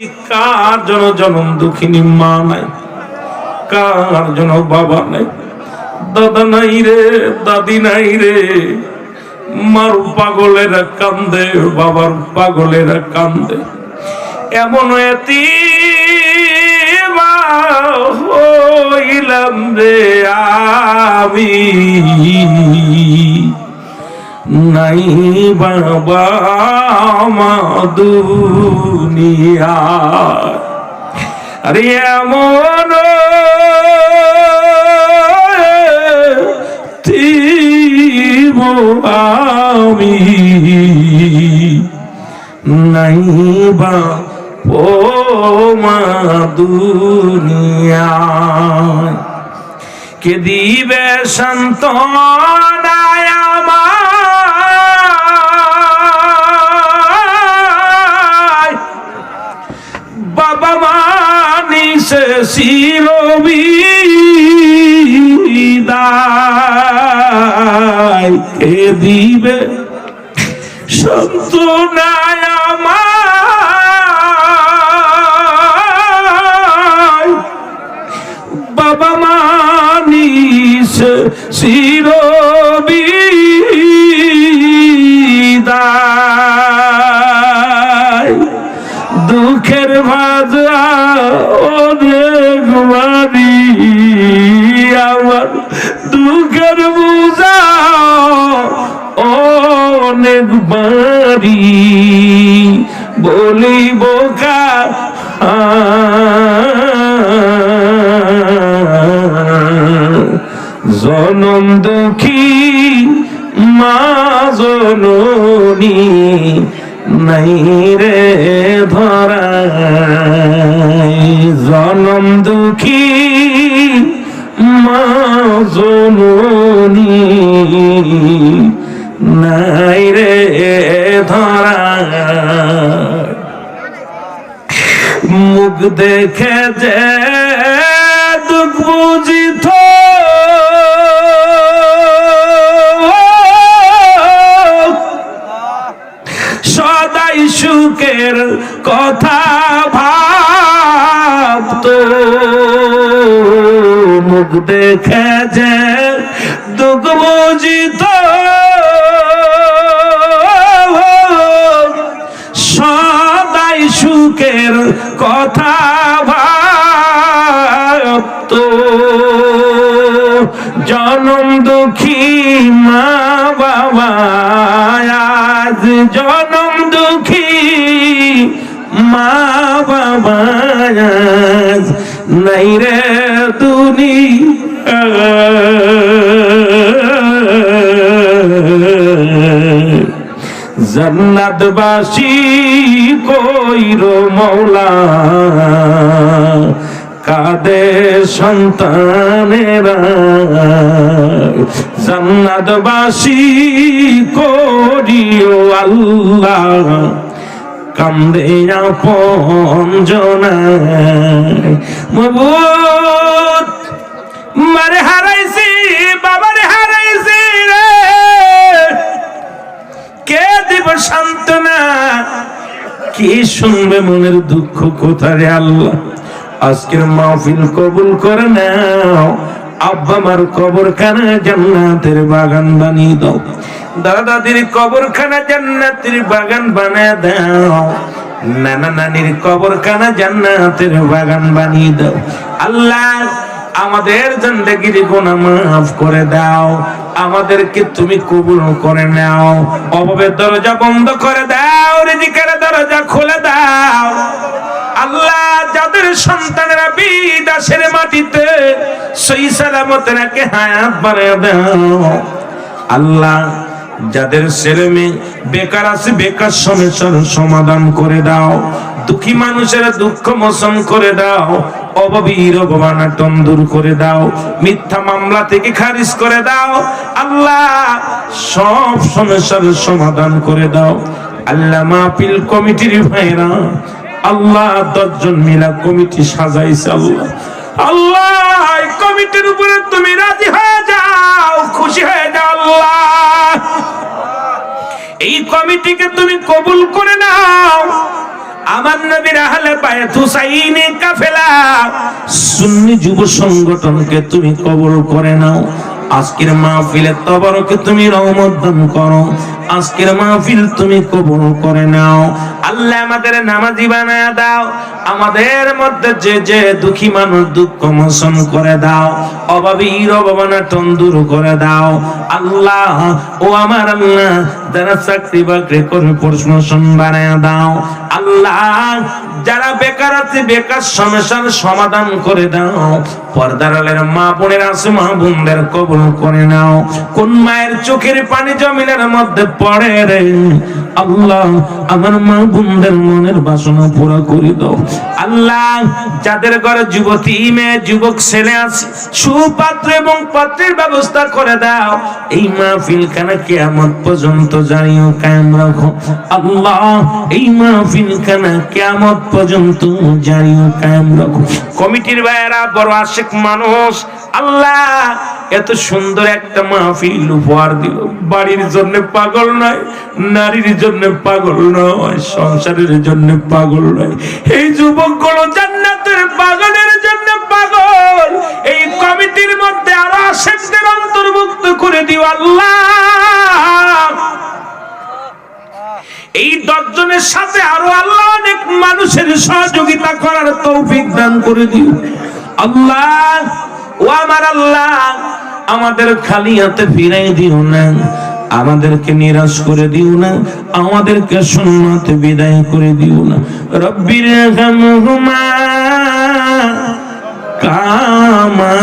কার জন্য জনম দুঃখিনী মা নাই? কার জন্য বাবা নাই? দাদা নাই রে, দাদি নাই রে। মার পাগলেরা কান্দে, বাবার পাগলেরা কান্দে। এমন এতি হইলাম রে আমি। নাই বাবা দুনিয়া। আরে আমি নাই বা কে দিবে সন্তনায় বাবা মানিসে শিরবিদায় কে দিবে সন্তনায় আমায়। বাবা মানিস শিরবিদায় জনম দুঃখী, মা জননী নাই রে ধরা জনম দুঃখী, মা জননী নাই রে ধরা মুখ দেখে যে দুঃখ বুঝিত সুখের কথা ভাবত। মুখ দেখে যে দুঃখ বুঝিত। সদাই সুখের কথা ভাবত। জনম দুঃখী মা বাবা, আজ দুঃখী মা বাবা নাই রে দুনিয়া জন্নতবাসী কইর মৌলা? কাদে সন্তানেরা। জন্নতবাসী করিও আল্লাহ। কান্দে আপন জনায় মারে হারাইছি হারাইছি রে। কে দিব সান্ত্বনা? কি শুনবে মনের দুঃখ কোথায় আল্লাহ? আজকের মাহফিল কবুল করে নাও। আব্বা মার কবরখানা জান্নাতের বাগান বানিয়ে দাও। দাদা দাদির কবরখানা জান্নাতের বাগান বানায় দাও। নানা নানির কবরখানা জান্নাতের বাগান বানিয়ে দাও। আল্লাহ, আমাদের জিন্দগির গুনাহ মাফ করে দাও। আমাদেরকে তুমি কবুল করে নাও। অভাবের দরজা বন্ধ করে দাও, রিজিকের দরজা খুলে দাও। আল্লাহ, যাদের সন্তানেরা বিদাসের মাটিতে, সই সালামত রাখে হায়াত বাড়িয়ে দাও। আল্লাহ যাদের ছেলে মেয়ে বেকার আছে, বেকার সমস্যার সমাধান করে দাও। দুঃখী মানুষের দুঃখ মোচন করে দাও। অববীর দূর করে দাও। মিথ্যা মামলা থেকে খারিজ করে দাও। আল্লাহ, সব সমস্যার সমাধান করে দাও। আল্লাহ মাহফিল কমিটির ভাইরা, আল্লাহ দশজন মিলা কমিটি সাজাইছে আল্লাহ। আল্লাহ কমিটির উপরে তুমি কমিটিকে তুমি কবুল করে নাও। আমার নবীর আহলে বায়াত হুসাইনি কাফেলা। সুন্নি যুব সংগঠনকে তুমি কবুল করে নাও। আজকের মাহফিলে তবরকে তুমি রহমত দান করো। আজকের মাহফিল তুমি কবুল করে নাও। আল্লাহ আমাদের নামাজি বানায় দাও। আমাদের মধ্যে যে যে দুঃখী মানুষ দুঃখ মোচন করে দাও। অভাবীর অভাবনাটন দূর করে দাও। আল্লাহ, ও আমার আল্লাহ, যারা চাকরি বাকরি করে প্রশ্ন বানায় দাও। আল্লাহ যারা বেকার আছে, বেকার সমস্যার সমাধান করে দাও। পর্দার আলের মা বোনের আছে, মা বোনদের কবুল করে নাও। কোন মায়ের চোখের পানি জমিনের মধ্যে পড়ে রে? আল্লাহ, আমার মা বোনদের মনের বাসনা পুরো করে দাও। আল্লাহ, যাদের ঘরে যুবতী মেয়ে, যুবক ছেলে আছে, সুপাত্র এবং পাত্রের ব্যবস্থা করে দাও। এই মাহফিল খানা কেয়ামত পর্যন্ত জানিও কায়েম রাখো। আল্লাহ, এই মাহফিল খানা কেয়ামত পর্যন্ত কায়েম রাখো। কমিটির ভাইয়েরা বড় মানুষ, আল্লাহ এত সুন্দর একটা মাহফিল উপহার দিল। বাড়ির জন্য পাগল নয়, নারীর জন্য পাগল নয়, সংসারের জন্য পাগল নয়। এই যুবকগুলো জান্নাতের পাগলের জন্য পাগল। এই কমিটির মধ্যে আরও আশেকদের অন্তর্ভুক্ত করে দিও আল্লাহ এই দশজনের সাথে আরও আল্লাহ অনেক মানুষের সহযোগিতা করার তৌফিক দান করে দিও। আল্লাহ, ও আমার আল্লাহ, আমাদের খালি হাতে ফিরাই দিও না, আমাদেরকে নিরাশ করে দিও না, আমাদেরকে সুন্নতে বিদায় করে দিও না। রব্বির গামহুমা কামা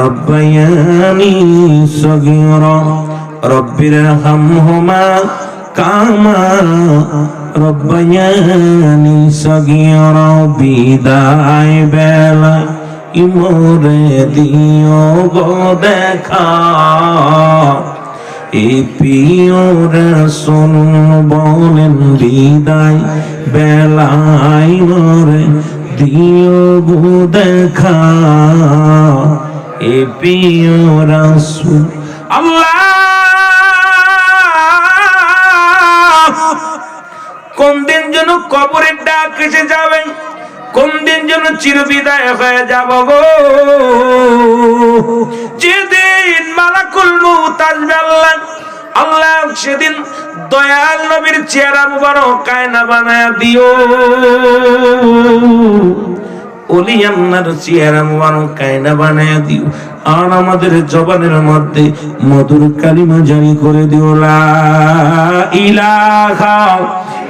রব্বায়ানি সগীরা। রব্বির হামহুমা কামা রব্বায়ানি সগীরা বিদায় বেলা, ইমরে দিও গো দেখা। এ পিওরে শোন বলেন বিদায় বেলায় মরে দিও গো দেখা। এ পিওরা শুন আল্লাহ কোন দিন যেন কবরের ডাক এসে যাবে? কোন দিন যেন চিরবিদায় হয়ে যাব গো? যেদিন মালাকুল মউত আল্লাহ সেদিন দয়াল নবীর চেহারা মুবারক কায়না বানায় দিও। ওলি আল্লাহর চেহারা মুবারক কায়না বানায় দিও। আর আমাদের জবানের মধ্যে মধুর কালিমা জারি করে দিও। লা ইলাহা